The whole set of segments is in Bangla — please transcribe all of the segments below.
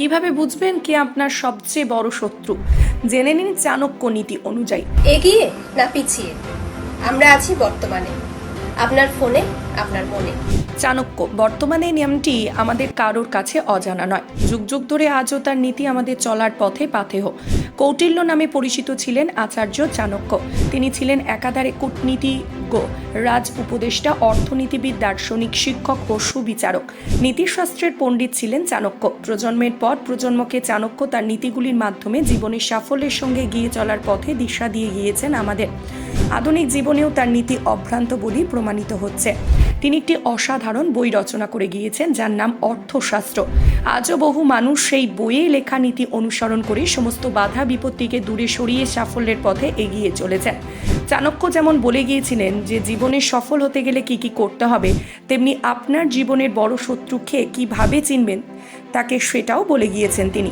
কীভাবে বুঝবেন কে আপনার সবচেয়ে বড় শত্রু? জেনে নিন চাণক্য নীতি অনুযায়ী। এগিয়ে না পিছিয়ে? আমরা আছি বর্তমানে। আপনার ফোনে, আপনার মনে। চাণক্য, বর্তমানে নিয়মটি আমাদের কারোর কাছে অজানা নয়। যুগ যুগ ধরে আজও তার নীতি আমাদের চলার পথে পাথেহ। কৌটিল্য নামে পরিচিত ছিলেন আচার্য চাণক্য। তিনি ছিলেন একাধারে কূটনীতিজ্ঞ, রাজ উপদেষ্টা, অর্থনীতিবিদ, দার্শনিক, শিক্ষক ও সুবিচারক। নীতিশাস্ত্রের পণ্ডিত ছিলেন চাণক্য। প্রজন্মের পর প্রজন্মকে চাণক্য তার নীতিগুলির মাধ্যমে জীবনের সাফল্যের সঙ্গে গিয়ে চলার পথে দিশা দিয়ে গিয়েছেন আমাদের। আধুনিক জীবনেও তার নীতি অভ্রান্ত বলেই প্রমাণিত হচ্ছে। তিনি একটি অসাধারণ বই রচনা করে গিয়েছেন, যার নাম অর্থশাস্ত্র। আজও বহু মানুষ সেই বইয়ে লেখা নীতি অনুসরণ করে সমস্ত বাধা বিপত্তিকে দূরে সরিয়ে সাফল্যের পথে এগিয়ে চলেছেন। চাণক্য যেমন বলে গিয়েছিলেন যে, জীবনে সফল হতে গেলে কি কি করতে হবে, তেমনি আপনার জীবনের বড় শত্রুকে কীভাবে চিনবেন, তাকে সেটাও বলে গিয়েছেন তিনি।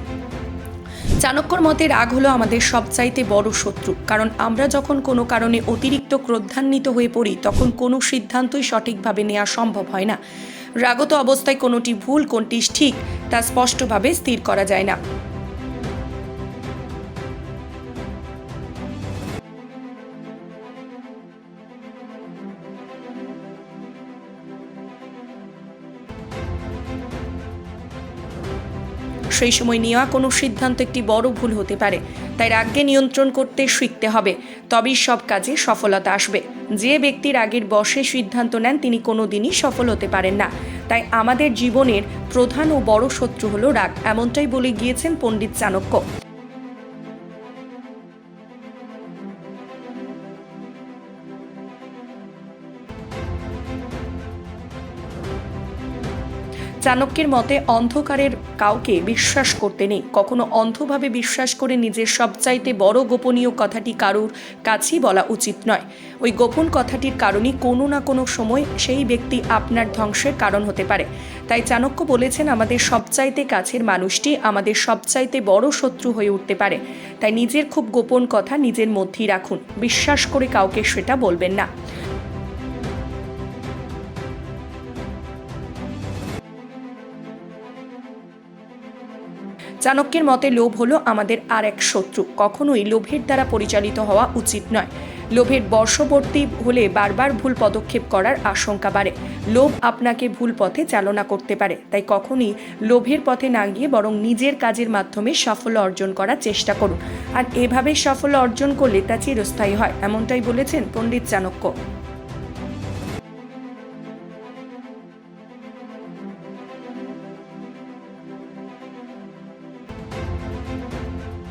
চাণক্যর মতে রাগ হলো আমাদের সবচাইতে বড় শত্রু। কারণ আমরা যখন কোনো কারণে অতিরিক্ত ক্রোধান্বিত হয়ে পড়ি, তখন কোনো সিদ্ধান্তই সঠিকভাবে নেওয়া সম্ভব হয় না। রাগত অবস্থায় কোনোটি ভুল, কোনটি ঠিক, তা স্পষ্টভাবে স্থির করা যায় না। সেই সময় নেওয়া কোনো সিদ্ধান্ত একটি বড় ভুল হতে পারে। তাই রাগকে নিয়ন্ত্রণ করতে শিখতে হবে। তবেই সব কাজে সফলতা আসবে। যে ব্যক্তি রাগের বসে সিদ্ধান্ত নেন, তিনি কোনো দিনই সফল হতে পারেন না। তাই আমাদের জীবনের প্রধান ও বড় শত্রু হলো রাগ। এমনটাই বলে গিয়েছেন পণ্ডিত চাণক্য। চাণক্যের মতে অন্ধকারের কাউকে বিশ্বাস করতে নেই। কখনো অন্ধভাবে বিশ্বাস করে নিজের সবচাইতে বড় গোপনীয় কথাটি কারুর কাছেই বলা উচিত নয়। ওই গোপন কথাটির কারণে কোনো না কোনো সময় সেই ব্যক্তি আপনার ধ্বংসের কারণ হতে পারে। তাই চাণক্য বলেছেন, আমাদের সবচাইতে কাছের মানুষটি আমাদের সবচাইতে বড় শত্রু হয়ে উঠতে পারে। তাই নিজের খুব গোপন কথা নিজের মধ্যেই রাখুন। বিশ্বাস করে কাউকে সেটা বলবেন না। চাণক্যের মতে লোভ হলো আমাদের আর এক শত্রু। কখনোই লোভের দ্বারা পরিচালিত হওয়া উচিত নয়। লোভের বর্ষবর্তী হলে বারবার ভুল পদক্ষেপ করার আশঙ্কা বাড়ে। লোভ আপনাকে ভুল পথে চালনা করতে পারে। তাই কখনই লোভের পথে না গিয়ে বরং নিজের কাজের মাধ্যমে সাফল্য অর্জন করার চেষ্টা করুন। আর এভাবে সাফল্য অর্জন করলে তা চিরস্থায়ী হয়, এমনটাই বলেছেন পণ্ডিত চাণক্য।